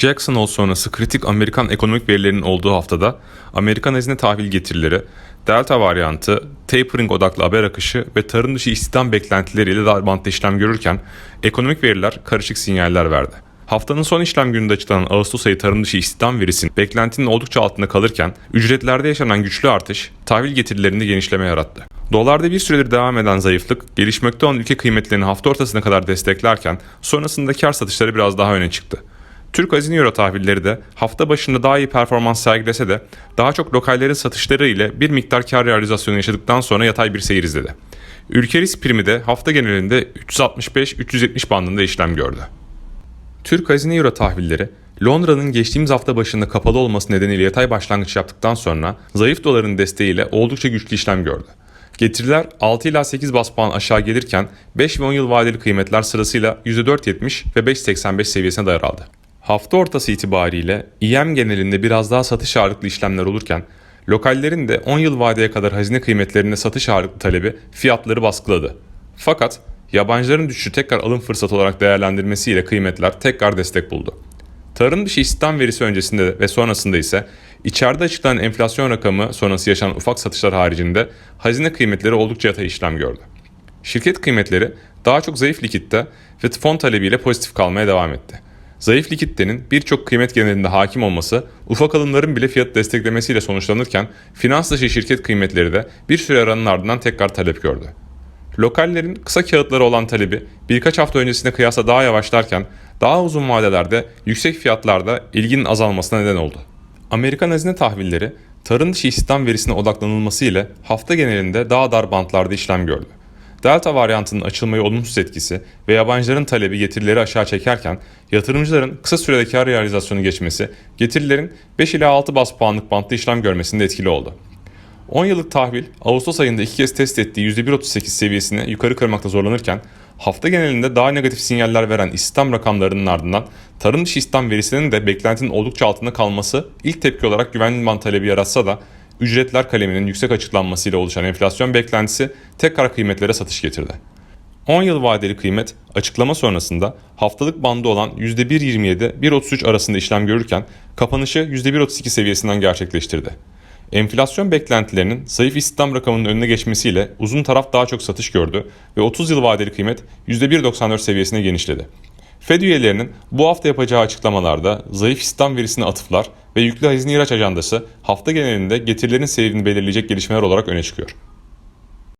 Jackson Hole sonrası kritik Amerikan ekonomik verilerinin olduğu haftada Amerikan hazine tahvil getirileri, Delta varyantı, tapering odaklı haber akışı ve tarım dışı istihdam beklentileriyle daha bantta işlem görürken ekonomik veriler karışık sinyaller verdi. Haftanın son işlem gününde açıklanan Ağustos ayı tarım dışı istihdam verisinin beklentinin oldukça altında kalırken ücretlerde yaşanan güçlü artış tahvil getirilerinde genişleme yarattı. Dolarda bir süredir devam eden zayıflık gelişmekte olan ülke kıymetlerini hafta ortasına kadar desteklerken sonrasında kar satışları biraz daha öne çıktı. Türk hazine euro tahvilleri de hafta başında daha iyi performans sergilese de daha çok lokallerin satışları ile bir miktar kar realizasyonu yaşadıktan sonra yatay bir seyir izledi. Ülke risk primi de hafta genelinde 365-370 bandında işlem gördü. Türk hazine euro tahvilleri Londra'nın geçtiğimiz hafta başında kapalı olması nedeniyle yatay başlangıç yaptıktan sonra zayıf doların desteğiyle oldukça güçlü işlem gördü. Getiriler 6 ila 8 bas puan aşağı gelirken 5 ve 10 yıl vadeli kıymetler sırasıyla %4.70 ve 5.85 seviyesine daraldı. Hafta ortası itibariyle İM genelinde biraz daha satış ağırlıklı işlemler olurken lokallerin de 10 yıl vadeye kadar hazine kıymetlerinde satış ağırlıklı talebi fiyatları baskıladı. Fakat yabancıların düşüşü tekrar alım fırsatı olarak değerlendirmesiyle kıymetler tekrar destek buldu. Tarım dışı istihdam verisi öncesinde ve sonrasında ise içeride açıklanan enflasyon rakamı sonrası yaşanan ufak satışlar haricinde hazine kıymetleri oldukça yatay işlem gördü. Şirket kıymetleri daha çok zayıf likitte ve fon talebiyle pozitif kalmaya devam etti. Zayıf likiditenin birçok kıymet genelinde hakim olması ufak alımların bile fiyat desteklemesiyle sonuçlanırken finans dışı şirket kıymetleri de bir süre aranın ardından tekrar talep gördü. Lokallerin kısa kağıtları olan talebi birkaç hafta öncesine kıyasla daha yavaşlarken daha uzun vadelerde yüksek fiyatlarda ilginin azalmasına neden oldu. Amerikan hazine tahvilleri tarım dışı istihdam verisine odaklanılması ile hafta genelinde daha dar bantlarda işlem gördü. Delta varyantının açılmaya olumsuz etkisi ve yabancıların talebi getirileri aşağı çekerken yatırımcıların kısa sürede kar realizasyonu geçmesi getirilerin 5 ila 6 bas puanlık bantta işlem görmesinde etkili oldu. 10 yıllık tahvil Ağustos ayında iki kez test ettiği %1.38 seviyesini yukarı kırmakta zorlanırken hafta genelinde daha negatif sinyaller veren istihdam rakamlarının ardından tarım dışı istihdam verisinin de beklentinin oldukça altında kalması ilk tepki olarak güvenli band talebi yaratsa da ücretler kaleminin yüksek açıklanmasıyla oluşan enflasyon beklentisi tekrar kıymetlere satış getirdi. 10 yıl vadeli kıymet açıklama sonrasında haftalık bandı olan %1.27-1.33 arasında işlem görürken kapanışı %1.32 seviyesinden gerçekleştirdi. Enflasyon beklentilerinin zayıf istihdam rakamının önüne geçmesiyle uzun taraf daha çok satış gördü ve 30 yıl vadeli kıymet %1.94 seviyesine genişledi. Fed üyelerinin bu hafta yapacağı açıklamalarda zayıf istihdam verisine atıflar ve yüklü hazine ihraç ajandası hafta genelinde getirilerin seyrini belirleyecek gelişmeler olarak öne çıkıyor.